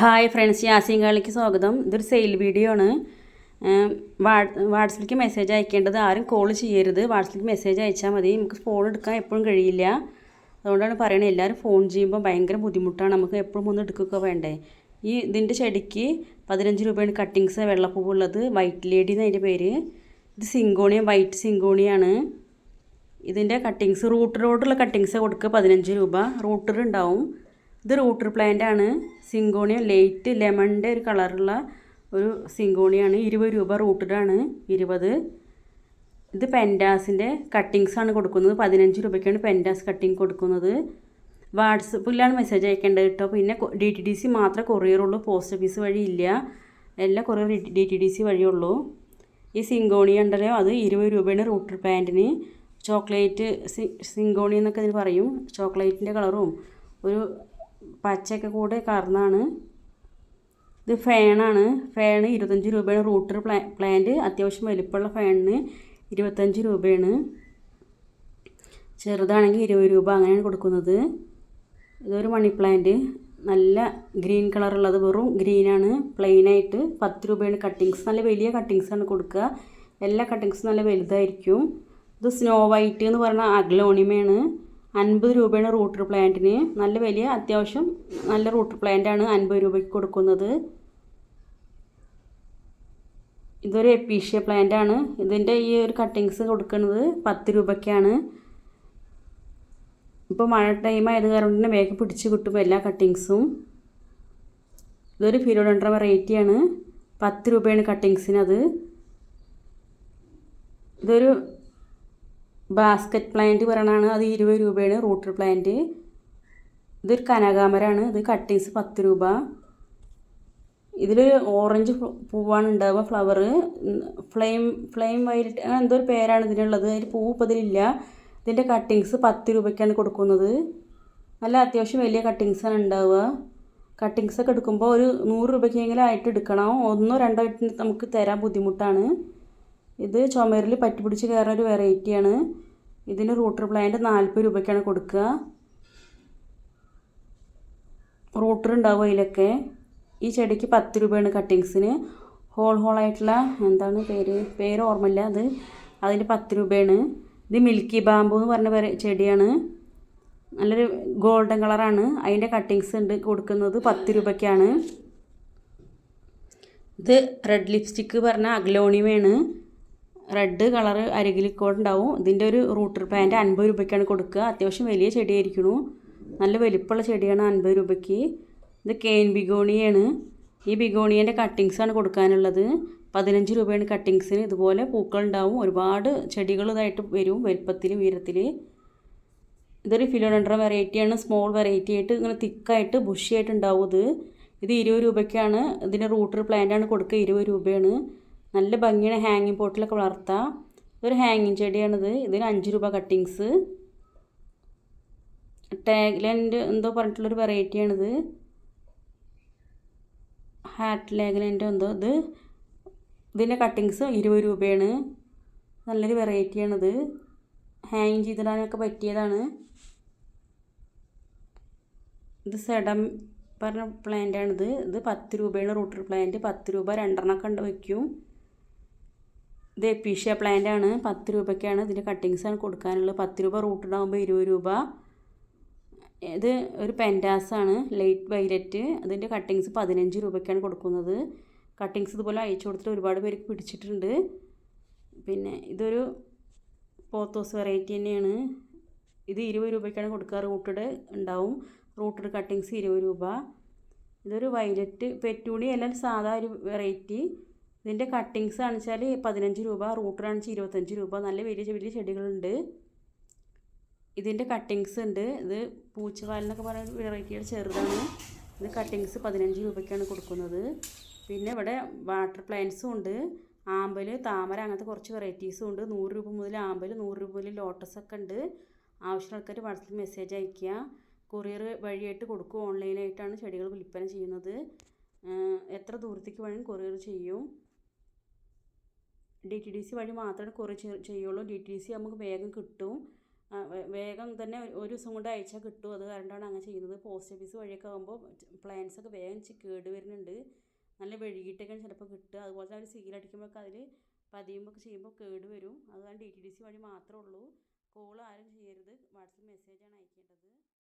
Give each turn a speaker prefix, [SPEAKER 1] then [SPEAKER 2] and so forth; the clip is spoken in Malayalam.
[SPEAKER 1] ഹായ് ഫ്രണ്ട്സ് യാസീൻ കാളിക്ക് സ്വാഗതം. ഇതൊരു സെയിൽ വീഡിയോ ആണ്. വാട്സപ്പിലേക്ക് മെസ്സേജ് അയക്കേണ്ടത് ആരും കോൾ ചെയ്യരുത്. വാട്സപ്പിലേക്ക് മെസ്സേജ് അയച്ചാൽ മതി. നമുക്ക് ഫോൺ എടുക്കാൻ എപ്പോഴും കഴിയില്ല. അതുകൊണ്ടാണ് പറയുന്നത് എല്ലാവരും ഫോൺ ചെയ്യുമ്പോൾ ഭയങ്കര ബുദ്ധിമുട്ടാണ്. നമുക്ക് എപ്പോഴും ഒന്ന് എടുക്കുക വേണ്ടേ? ഈ ഇതിന്റെ ചെടിക്ക് പതിനഞ്ച് രൂപയാണ് കട്ടിങ്സ് വെള്ളപ്പൂവുള്ളത് വൈറ്റ് ലേഡി എന്ന് അതിന്റെ പേര്. ഇത് സിങ്കോണിയ വൈറ്റ് സിങ്കോണിയാണ്. ഇതിന്റെ കട്ടിങ്സ് റൂട്ടറോടുള്ള കട്ടിങ്സ് കൊടുക്കുക പതിനഞ്ച് രൂപ. റൂട്ടർ ഉണ്ടാവും. ഇത് റൂട്ടർ പ്ലാന്റ് ആണ്. സിങ്കോണിയ ലൈറ്റ് ലെമണിന്റെ ഒരു കളറുള്ള ഒരു സിങ്കോണിയാണ്. ഇരുപത് രൂപ റൂട്ടഡാണ് ഇരുപത്. ഇത് പെന്റാസിന്റെ കട്ടിങ്സ് ആണ് കൊടുക്കുന്നത്. പതിനഞ്ച് രൂപയ്ക്കാണ് പെന്റാസ് കട്ടിങ് കൊടുക്കുന്നത്. വാട്സപ്പിലാണ് മെസ്സേജ് അയക്കേണ്ടത് കേട്ടോ. പിന്നെ ഡി ടി ഡി സി മാത്രമേ കൊറിയറുള്ളൂ പോസ്റ്റ് ഓഫീസ് വഴി ഇല്ല. എല്ലാ courier D T D C വഴിയുള്ളൂ ഈ സിങ്കോണി ഉണ്ടല്ലോ അത് ഇരുപത് രൂപയാണ് റൂട്ടർ പാന്റിന് ചോക്ലേറ്റ് സിങ്കോണി എന്നൊക്കെ ഇതിന് പറയും. ചോക്ലേറ്റിന്റെ കളറും ഒരു പച്ചയൊക്കെ കൂടെ കറന്നാണ്. ഇത് ഫാനാണ്. ഫാന് ഇരുപത്തഞ്ച് രൂപയാണ്. റൂട്ടർ പ്ലാ പ്ലാന്റ് അത്യാവശ്യം വലിപ്പമുള്ള ഫാനിന് ഇരുപത്തഞ്ച് രൂപയാണ്. ചെറുതാണെങ്കിൽ ഇരുപത് രൂപ അങ്ങനെയാണ് കൊടുക്കുന്നത്. ഇതൊരു മണി പ്ലാന്റ്. നല്ല ഗ്രീൻ കളറുള്ളത് വെറും ഗ്രീനാണ് പ്ലെയിനായിട്ട് പത്ത് രൂപയാണ്. കട്ടിങ്സ് നല്ല വലിയ കട്ടിങ്സാണ് കൊടുക്കുക. എല്ലാ കട്ടിങ്സും നല്ല വലുതായിരിക്കും. ഇത് സ്നോ വൈറ്റ് എന്ന് പറഞ്ഞ അഗ്ലോണിമയാണ്. അൻപത് രൂപയാണ് റൂട്ടർ പ്ലാന്റിന്. നല്ല വലിയ അത്യാവശ്യം നല്ല റൂട്ടർ പ്ലാന്റാണ് അൻപത് രൂപയ്ക്ക് കൊടുക്കുന്നത്. ഇതൊരു എപ്പീഷ്യ പ്ലാന്റ് ആണ് ഇതിന്റെ ഈ ഒരു കട്ടിങ്സ് കൊടുക്കുന്നത് പത്ത് രൂപയ്ക്കാണ്. ഇപ്പോൾ മഴ ടൈം ആയത് കാരണം തന്നെ വേഗം പിടിച്ച് കിട്ടും എല്ലാ കട്ടിങ്സും. ഇതൊരു ഫിലോഡൻഡ്ര വെറൈറ്റിയാണ് പത്ത് രൂപയാണ് കട്ടിങ്സിനത്. ഇതൊരു ബാസ്ക്കറ്റ് പ്ലാന്റ് പറയണതാണ്. അത് ഇരുപത് രൂപയാണ്. റൂട്ടർ പ്ലാന്റ് ഇതൊരു കനകാമരാണ് ഇത് കട്ടിങ്സ് പത്ത് രൂപ. ഇതിലൊരു ഓറഞ്ച് പൂവാണ് ഉണ്ടാവുക. ഫ്ലവർ ഫ്ലെയിം ഫ്ലെയിം വൈലറ്റ് അങ്ങനെ എന്തോ ഒരു പേരാണ് ഇതിനുള്ളത്. അതിൽ പൂവ് ഇപ്പോൾ ഇതിലില്ല ഇതിന്റെ കട്ടിങ്സ് പത്ത് രൂപയ്ക്കാണ് കൊടുക്കുന്നത്. നല്ല അത്യാവശ്യം വലിയ കട്ടിങ്സാണ് ഉണ്ടാവുക. കട്ടിങ്സൊക്കെ എടുക്കുമ്പോൾ ഒരു നൂറ് രൂപയ്ക്കെങ്കിലും ആയിട്ട് എടുക്കണം. ഒന്നോ രണ്ടോ ആയിട്ട് നമുക്ക് തരാൻ ബുദ്ധിമുട്ടാണ്. ഇത് ചുമരിൽ പറ്റി പിടിച്ച് കയറുന്ന ഒരു വെറൈറ്റിയാണ്. ഇതിന് റൂട്ടർ പ്ലാന്റ് നാൽപ്പത് രൂപയ്ക്കാണ് കൊടുക്കുക. റൂട്ടർ ഉണ്ടാവും അതിലൊക്കെ. ഈ ചെടിക്ക് പത്ത് രൂപയാണ് കട്ടിങ്സിന്. ഹോൾ ഹോളായിട്ടുള്ള എന്താണ് പേര്? പേര് ഓർമ്മയില്ല അത്. അതിന് പത്ത് രൂപയാണ്. ഇത് മിൽക്കി ബാമ്പു എന്ന് പറഞ്ഞ പേര് ചെടിയാണ്. നല്ലൊരു ഗോൾഡൻ കളറാണ്. അതിന്റെ കട്ടിങ്സ് ഉണ്ട് കൊടുക്കുന്നത് പത്ത് രൂപയ്ക്കാണ്. ഇത് റെഡ് ലിപ്സ്റ്റിക്ക് പറഞ്ഞ അഗ്ലോണിമയാണ്. റെഡ് കളർ അരികിലിക്കോണ്ടാവും ഇതിന്റെ ഒരു റൂട്ടർ പ്ലാന്റ് അൻപത് രൂപയ്ക്കാണ് കൊടുക്കുക. അത്യാവശ്യം വലിയ ചെടിയായിരിക്കണു. നല്ല വലിപ്പമുള്ള ചെടിയാണ് അൻപത് രൂപയ്ക്ക്. ഇത് കെയിൻ ബിഗോണിയാണ്. ഈ ബിഗോണിയന്റെ കട്ടിങ്സാണ് കൊടുക്കാനുള്ളത്. പതിനഞ്ച് രൂപയാണ് കട്ടിങ്സിന് ഇതുപോലെ പൂക്കളുണ്ടാവും ഒരുപാട് ചെടികൾ ഇതായിട്ട് വരും വലുപ്പത്തിൽ ഉയരത്തിൽ ഇതൊരു ഫിലോഡൻഡ്ര വെറൈറ്റിയാണ് സ്മോൾ വെറൈറ്റി ആയിട്ട് ഇങ്ങനെ തിക്കായിട്ട് ബുഷിയായിട്ട് ഉണ്ടാവും ഇത്. ഇത് ഇരുപത് രൂപയ്ക്കാണ്. ഇതിന്റെ റൂട്ടർ പ്ലാന്റ് ആണ് കൊടുക്കുക. ഇരുപത് രൂപയാണ്. നല്ല ഭംഗിയാണ് ഹാങ്ങിങ് പോട്ടിലൊക്കെ വളർത്താം. ഇതൊരു ഹാങ്ങിങ് ചെടിയാണിത്. ഇതിന് അഞ്ച് രൂപ കട്ടിങ്സ് ടാഗ്ലൻഡ് എന്തോ പറഞ്ഞിട്ടുള്ളൊരു വെറൈറ്റിയാണിത് ഹാറ്റ് ലാഗ്ലൻഡ് എന്തോ ഇത്. ഇതിന്റെ കട്ടിങ്സ് ഇരുപത് രൂപയാണ്. നല്ലൊരു വെറൈറ്റിയാണിത് ഹാങ് ചെയ്തിടാനൊക്കെ പറ്റിയതാണ്. ഇത് സെഡം പറഞ്ഞ പ്ലാന്റാണിത് ഇത് പത്ത് രൂപയാണ് റൂട്ടർ പ്ലാന്റ് പത്ത് രൂപ രണ്ടെണ്ണം കണ്ട് വയ്ക്കും. ഇത് എപ്പീഷ്യ പ്ലാന്റ് ആണ്. പത്ത് രൂപയ്ക്കാണ് ഇതിന്റെ ആണ് കൊടുക്കാനുള്ളത്. പത്ത് രൂപ റൂട്ടിടാകുമ്പോൾ ഇരുപത് രൂപ. ഇത് ഒരു പെന്റാസാണ് ലൈറ്റ് വൈലറ്റ് അതിന്റെ കട്ടിങ്സ് പതിനഞ്ച് രൂപയ്ക്കാണ് കൊടുക്കുന്നത്. കട്ടിങ്സ് ഇതുപോലെ അയച്ചു കൊടുത്തിട്ട് ഒരുപാട് പേർക്ക് പിടിച്ചിട്ടുണ്ട്. പിന്നെ ഇതൊരു പോത്തോസ് വെറൈറ്റി തന്നെയാണ്. ഇത് ഇരുപത് രൂപയ്ക്കാണ് കൊടുക്കുക റൂട്ടഡ് ഉണ്ടാവും. റൂട്ടഡ് കട്ടിങ്സ് ഇരുപത് രൂപ. ഇതൊരു വൈലറ്റ് പെറ്റൂണി എല്ലാം സാധാ ഒരു വെറൈറ്റി ഇതിന്റെ കട്ടിങ്സ് കാണിച്ചാൽ പതിനഞ്ച് രൂപ റൂട്ടറാണെച്ചാൽ ഇരുപത്തഞ്ച് രൂപ നല്ല വലിയ വലിയ ചെടികളുണ്ട്. ഇതിന്റെ കട്ടിങ്സ് ഉണ്ട്. ഇത് പൂച്ചവാലെന്നൊക്കെ പറയുന്ന വെറൈറ്റിയുടെ ചെറുതാണ്. ഇത് കട്ടിങ്സ് പതിനഞ്ച് രൂപയ്ക്കാണ് കൊടുക്കുന്നത്. പിന്നെ ഇവിടെ വാട്ടർ പ്ലാന്റ്സും ഉണ്ട്. ആമ്പൽ താമര അങ്ങനത്തെ കുറച്ച് വെറൈറ്റീസും ഉണ്ട്. നൂറ് രൂപ മുതൽ ആമ്പൽ നൂറ് രൂപ മുതൽ ലോട്ടസ് ഒക്കെ ഉണ്ട്. ആവശ്യമുള്ള ആൾക്കാർ വാട്സപ്പിൽ മെസ്സേജ് അയയ്ക്കുക. കൊറിയർ വഴിയായിട്ട് കൊടുക്കും. ഓൺലൈനായിട്ടാണ് ചെടികൾ വിൽപ്പന ചെയ്യുന്നത്. എത്ര ദൂരത്തേക്ക് വേണമെങ്കിലും കൊറിയർ ചെയ്യും. ഡി ടി ഡി സി വഴി മാത്രമേ കൊറിയർ ചെയ്യുള്ളൂ. ഡി ടി ഡി സി നമുക്ക് വേഗം കിട്ടും. വേഗം തന്നെ ഒരു- ദിവസം കൊണ്ട് അയച്ചാൽ കിട്ടും. അത് കാരണമാണ് അങ്ങനെ ചെയ്യുന്നത്. പോസ്റ്റ് ഓഫീസ് വഴിയൊക്കെ ആകുമ്പോൾ പ്ലാൻസൊക്കെ വേഗം കേട് വരുന്നുണ്ട്. നല്ല വെഴുകിയിട്ടൊക്കെയാണ് ചിലപ്പോൾ കിട്ടുക. അതുപോലെ തന്നെ അവർ സീലടിക്കുമ്പോഴൊക്കെ അതിൽ പതിയുമ്പോൾ ചെയ്യുമ്പോൾ കേട് വരും. അതുകൊണ്ട് ഡി ടി ഡി സി വഴി മാത്രമേ ഉള്ളൂ. കോൾ ആരും ചെയ്യരുത്. വാട്സപ്പ് മെസ്സേജാണ് അയക്കേണ്ടത്.